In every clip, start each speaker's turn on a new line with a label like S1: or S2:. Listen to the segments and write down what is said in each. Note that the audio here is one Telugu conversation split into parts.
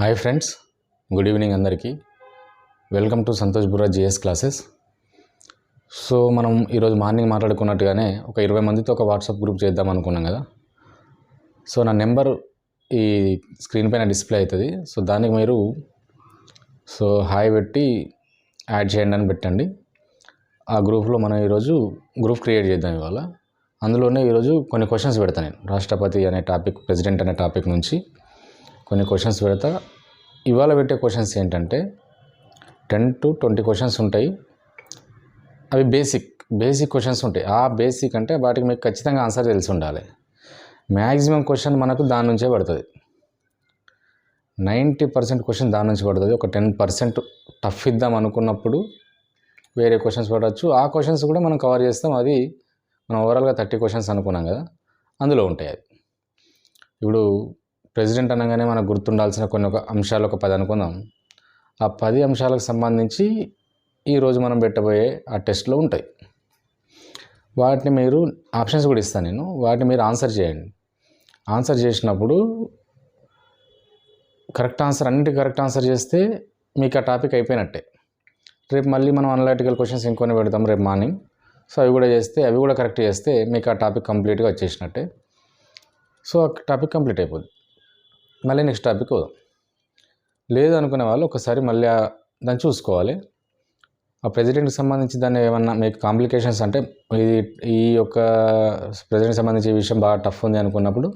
S1: హాయ్ ఫ్రెండ్స్ గుడ్ ఈవినింగ్ అందరికీ. Welcome to Santosh Burra GS classes. So మనం ఈరోజు మార్నింగ్ మాట్లాడుకున్నట్టుగానే ఒక ఇరవై మందితో ఒక వాట్సాప్ గ్రూప్ చేద్దాం అనుకున్నాం కదా. సో నా నెంబర్ ఈ స్క్రీన్ పైన డిస్ప్లే అవుతుంది. సో దానికి మీరు సో హాయ్ పెట్టి యాడ్ చేయండి అని పెట్టండి. ఆ గ్రూప్లో మనం ఈరోజు గ్రూప్ క్రియేట్ చేద్దాం ఇవాళ. అందులోనే ఈరోజు కొన్ని క్వశ్చన్స్ పెడతాను నేను. రాష్ట్రపతి అనే టాపిక్ ప్రెసిడెంట్ అనే టాపిక్ నుంచి. కొన్ని క్వశ్చన్స్ పెడతా. ఇవాళ పెట్టే క్వశ్చన్స్ ఏంటంటే టెన్ టు ట్వంటీ క్వశ్చన్స్ ఉంటాయి. అవి బేసిక్ బేసిక్ క్వశ్చన్స్ ఉంటాయి. ఆ బేసిక్ అంటే వాటికి మీకు ఖచ్చితంగా ఆన్సర్ తెలిసి ఉండాలి. మ్యాక్సిమం క్వశ్చన్ మనకు దాని నుంచే పడుతుంది. నైంటీ పర్సెంట్ క్వశ్చన్ దాని నుంచి పడుతుంది. ఒక టెన్ పర్సెంట్ టఫ్ ఇద్దాం అనుకున్నప్పుడు వేరే క్వశ్చన్స్ పడవచ్చు. ఆ క్వశ్చన్స్ కూడా మనం కవర్ చేస్తాం. అది మనం ఓవరాల్గా థర్టీ క్వశ్చన్స్ అనుకున్నాం కదా. అందులో ఉంటాయి అది ఇప్పుడు ప్రెసిడెంట్ అనగానే మనకు గుర్తుండాల్సిన కొన్ని ఒక అంశాలు ఒక పది అనుకుందాం ఆ పది అంశాలకు సంబంధించి ఈరోజు మనం పెట్టబోయే ఆ టెస్ట్లో ఉంటాయి. వాటిని మీరు ఆప్షన్స్ కూడా ఇస్తాను నేను. వాటిని మీరు ఆన్సర్ చేయండి. ఆన్సర్ చేసినప్పుడు కరెక్ట్ ఆన్సర్ అన్నింటికి కరెక్ట్ ఆన్సర్ చేస్తే మీకు ఆ టాపిక్ అయిపోయినట్టే. రేపు మళ్ళీ మనం అనలాటికల్ క్వశ్చన్స్ ఇంకొని పెడతాం రేపు మార్నింగ్. సో అవి కూడా చేస్తే అవి కూడా కరెక్ట్ చేస్తే మీకు ఆ టాపిక్ కంప్లీట్గా వచ్చేసినట్టే. సో ఆ టాపిక్ కంప్లీట్ అయిపోద్ది. మళ్ళీ నెక్స్ట్ టాపిక్ లేదు అనుకునే వాళ్ళు ఒకసారి మళ్ళీ దాన్ని చూసుకోవాలి. ఆ ప్రెసిడెంట్కి సంబంధించి దాన్ని ఏమన్నా మీకు కాంప్లికేషన్స్ అంటే ఇది ఈ యొక్క ప్రెసిడెంట్కి సంబంధించి ఈ విషయం బాగా టఫ్ ఉంది అనుకున్నప్పుడు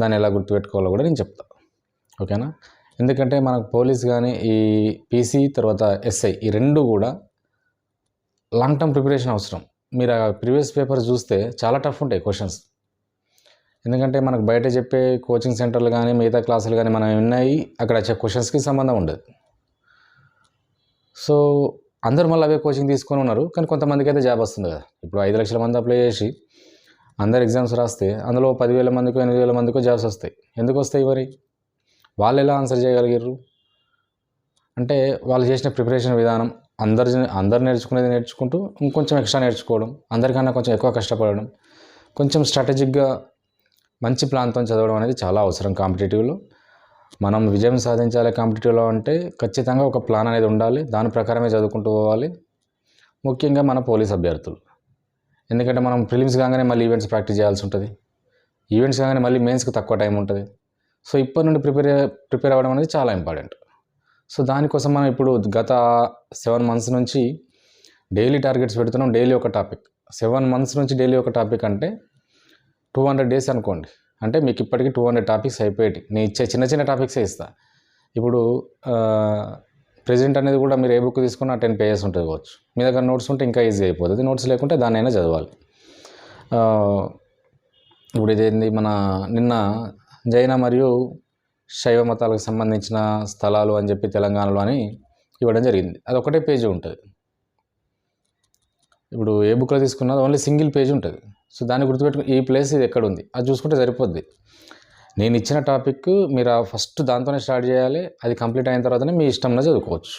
S1: దాన్ని ఎలా గుర్తుపెట్టుకోవాలో కూడా నేను చెప్తా. ఓకేనా ఎందుకంటే మనకు పోలీస్ కానీ ఈ పీసీ తర్వాత ఎస్ఐ ఈ రెండు కూడా లాంగ్ టర్మ్ ప్రిపరేషన్ అవసరం. మీరు ఆ ప్రీవియస్ పేపర్ చూస్తే చాలా టఫ్ ఉంటాయి క్వశ్చన్స్ ఎందుకంటే మనకు బయట చెప్పే కోచింగ్ సెంటర్లు కానీ మిగతా క్లాసులు కానీ మనం ఉన్నాయి అక్కడ వచ్చే క్వశ్చన్స్కి సంబంధం ఉండదు. సో అందరూ మళ్ళీ అవే కోచింగ్ తీసుకొని ఉన్నారు. కానీ కొంతమందికి అయితే జాబ్ వస్తుంది కదా. ఇప్పుడు ఐదు లక్షల మంది అప్లై చేసి అందరు ఎగ్జామ్స్ రాస్తే అందులో పదివేల మందికో ఎనిమిది వేల మందికో జాబ్స్ వస్తాయి. ఎందుకు వస్తాయి మరి? వాళ్ళు ఎలా ఆన్సర్ చేయగలిగారు అంటే వాళ్ళు చేసిన ప్రిపరేషన్ విధానం అందరు అందరు నేర్చుకునేది నేర్చుకుంటూ ఇంకొంచెం ఎక్స్ట్రా నేర్చుకోవడం అందరికన్నా కొంచెం ఎక్కువ కష్టపడడం కొంచెం స్ట్రాటజిక్గా మంచి ప్లాన్తో చదవడం అనేది చాలా అవసరం కాంపిటేటివ్లో. మనం విజయం సాధించాలి కాంపిటేటివ్లో అంటే ఖచ్చితంగా ఒక ప్లాన్ అనేది ఉండాలి దాని ప్రకారమే చదువుకుంటూ పోవాలి. ముఖ్యంగా మన పోలీస్ అభ్యర్థులు. ఎందుకంటే మనం ప్రిలిమ్స్ కాగానే మళ్ళీ ఈవెంట్స్ ప్రాక్టీస్ చేయాల్సి ఉంటుంది. ఈవెంట్స్ కాగానే మళ్ళీ మెయిన్స్కి తక్కువ టైం ఉంటుంది. సో ఇప్పటి నుండి ప్రిపేర్ ప్రిపేర్ అవ్వడం అనేది చాలా ఇంపార్టెంట్. సో దానికోసం మనం ఇప్పుడు గత సెవెన్ మంత్స్ నుంచి డైలీ టార్గెట్స్ పెడుతున్నాం. డైలీ ఒక టాపిక్. సెవెన్ మంత్స్ నుంచి డైలీ ఒక టాపిక్ అంటే టూ హండ్రెడ్ డేస్ అనుకోండి. అంటే మీకు ఇప్పటికీ టూ హండ్రెడ్ టాపిక్స్ అయిపోయాయి నేను ఇచ్చే చిన్న చిన్న టాపిక్సే ఇస్తా. ఇప్పుడు ప్రెజెంట్ అనేది కూడా మీరు ఏ బుక్ తీసుకున్నా టెన్ పేజెస్ ఉంటుంది కావచ్చు. మీ దగ్గర నోట్స్ ఉంటే ఇంకా ఈజీ అయిపోతుంది. నోట్స్ లేకుంటే దాన్నైనా చదవాలి. ఇప్పుడు ఇదేంది మన నిన్న జైన మరియు శైవ మతాలకు సంబంధించిన స్థలాలు అని చెప్పి తెలంగాణలో అని ఇవ్వడం జరిగింది. అది ఒకటే పేజీ ఉంటుంది. ఇప్పుడు ఏ బుక్లో తీసుకున్నది ఓన్లీ సింగిల్ పేజ్ ఉంటుంది. సో దాన్ని గుర్తుపెట్టుకుని ఈ ప్లేస్ ఇది ఎక్కడ ఉంది అది చూసుకుంటే సరిపోద్ది. నేను ఇచ్చిన టాపిక్ మీరు ఆ ఫస్ట్ దాంతోనే స్టార్ట్ చేయాలి. అది కంప్లీట్ అయిన తర్వాతనే మీ ఇష్టంలో చదువుకోవచ్చు.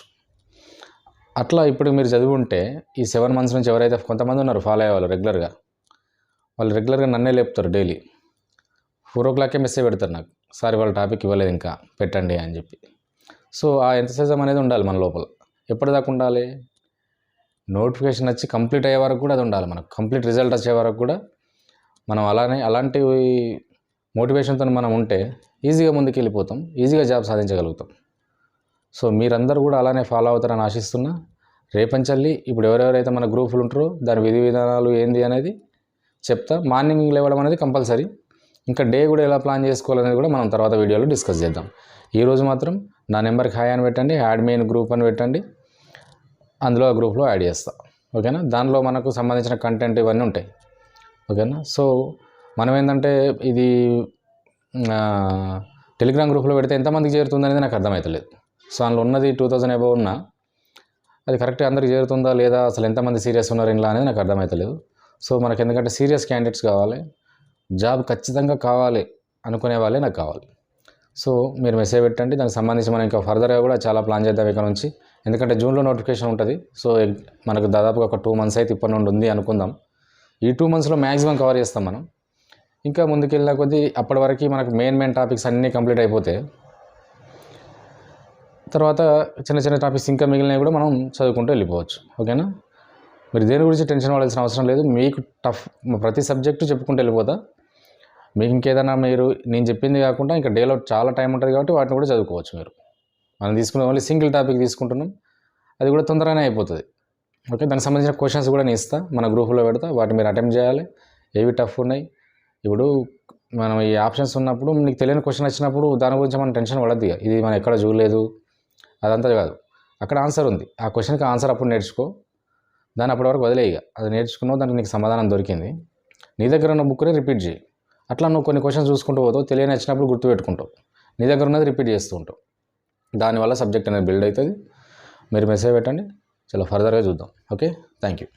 S1: అట్లా ఇప్పుడు మీరు చదివి ఉంటే ఈ సెవెన్ మంత్స్ నుంచి ఎవరైతే కొంతమంది ఉన్నారు ఫాలో అయ్యేవాళ్ళు రెగ్యులర్గా వాళ్ళు రెగ్యులర్గా నన్నే లేపుతారు డైలీ. ఫోర్ ఓ క్లాకే మెసేజ్ పెడతారు నాకు. సార్ వాళ్ళ టాపిక్ ఇవ్వలేదు ఇంకా పెట్టండి అని చెప్పి. సో ఆ ఎంతసేజం అనేది ఉండాలి మన లోపల. ఎప్పటిదాకా ఉండాలి? నోటిఫికేషన్ వచ్చి కంప్లీట్ అయ్యే వరకు కూడా అది ఉండాలి మనకు. కంప్లీట్ రిజల్ట్ వచ్చే వరకు కూడా మనం అలానే అలాంటి మోటివేషన్తో మనం ఉంటే ఈజీగా ముందుకు వెళ్ళిపోతాం ఈజీగా జాబ్ సాధించగలుగుతాం. సో మీరందరూ కూడా అలానే ఫాలో అవుతారని ఆశిస్తున్నా. రేపంచల్లి ఇప్పుడు ఎవరెవరైతే మన గ్రూపులు ఉంటారో దాని విధి విధానాలు ఏంది అనేది చెప్తా. మార్నింగ్ లేవడం అనేది కంపల్సరీ. ఇంకా డే కూడా ఎలా ప్లాన్ చేసుకోవాలనేది కూడా మనం తర్వాత వీడియోలో డిస్కస్ చేద్దాం. ఈరోజు మాత్రం నా నెంబర్కి హాయ్ అని పెట్టండి యాడ్మిన్ గ్రూప్ అని పెట్టండి. అందులో ఆ గ్రూప్లో యాడ్ చేస్తా. ఓకేనా? దానిలో మనకు సంబంధించిన కంటెంట్ ఇవన్నీ ఉంటాయి. ఓకేనా? సో మనం ఏంటంటే ఇది టెలిగ్రామ్ గ్రూప్లో పెడితే ఎంతమందికి చేరుతుంది అనేది నాకు అర్థమవుతలేదు సో అందులో ఉన్నది టూ థౌజండ్ అబౌవ్ ఉన్నా అది కరెక్ట్గా అందరికి చేరుతుందా లేదా అసలు ఎంతమంది సీరియస్ ఉన్నారు ఇలా అనేది నాకు అర్థమవుతలేదు సో మనకు ఎందుకంటే సీరియస్ క్యాండిడేట్స్ కావాలి జాబ్ ఖచ్చితంగా కావాలి అనుకునే వాళ్ళే నాకు కావాలి. సో మీరు మెసేజ్ పెట్టండి దానికి సంబంధించి మనం ఇంకా ఫర్దర్గా కూడా చాలా ప్లాన్ చేద్దాం ఇక్కడ నుంచి. ఎందుకంటే జూన్లో నోటిఫికేషన్ ఉంటుంది. సో మనకు దాదాపుగా ఒక టూ మంత్స్ అయితే ఇప్పటి నుండి ఉంది అనుకుందాం. ఈ టూ మంత్స్లో మ్యాక్సిమం కవర్ చేస్తాం మనం. ఇంకా ముందుకెళ్ళిన కొద్దీ అప్పటి వరకు మనకు మెయిన్ మెయిన్ టాపిక్స్ అన్నీ కంప్లీట్ అయిపోతే తర్వాత చిన్న చిన్న టాపిక్స్ ఇంకా మిగిలినవి కూడా మనం చదువుకుంటూ వెళ్ళిపోవచ్చు. ఓకేనా? మీరు దేని గురించి టెన్షన్ పడాల్సిన అవసరం లేదు. మీకు టఫ్ ప్రతి సబ్జెక్టు చెప్పుకుంటూ వెళ్ళిపోతా. మీకు ఇంకేదైనా మీరు నేను చెప్పింది కాకుండా ఇంకా డేలో చాలా టైం ఉంటుంది కాబట్టి వాటిని కూడా చదువుకోవచ్చు మీరు. మనం తీసుకునే ఓన్లీ సింగిల్ టాపిక్ తీసుకుంటున్నాం. అది కూడా తొందరగానే అయిపోతుంది. ఓకే దానికి సంబంధించిన క్వశ్చన్స్ కూడా నేను ఇస్తా. మన గ్రూపులో పెడతా. వాటిని మీరు అటెంప్ట్ చేయాలి. ఏవి టఫ్ ఉన్నాయి? ఇప్పుడు మనం ఈ ఆప్షన్స్ ఉన్నప్పుడు నీకు తెలియని క్వశ్చన్ వచ్చినప్పుడు దాని గురించి మనం టెన్షన్ పడద్దు ఇది మనం ఎక్కడ చూడలేదు. అదంతా కాదు. అక్కడ ఆన్సర్ ఉంది. ఆ క్వశ్చన్కి ఆన్సర్ అప్పుడు నేర్చుకో. దాన్ని అప్పటి వరకు వదిలే అది నేర్చుకున్నావు దానికి నీకు సమాధానం దొరికింది. నీ దగ్గర ఉన్న బుక్ని రిపీట్ చేయి. అట్లా నువ్వు కొన్ని క్వశ్చన్స్ చూసుకుంటూ పోతావు. తెలియని వచ్చినప్పుడు గుర్తుపెట్టుకుంటావు. నీ దగ్గర ఉన్నది రిపీట్ చేస్తూ ఉంటావు. దానివల్ల సబ్జెక్ట్ అనేది బిల్డ్ అవుతుంది. మీరు మెసేజ్ పెట్టండి. చాలా ఫర్దర్గా చూద్దాం. ఓకే? Thank you.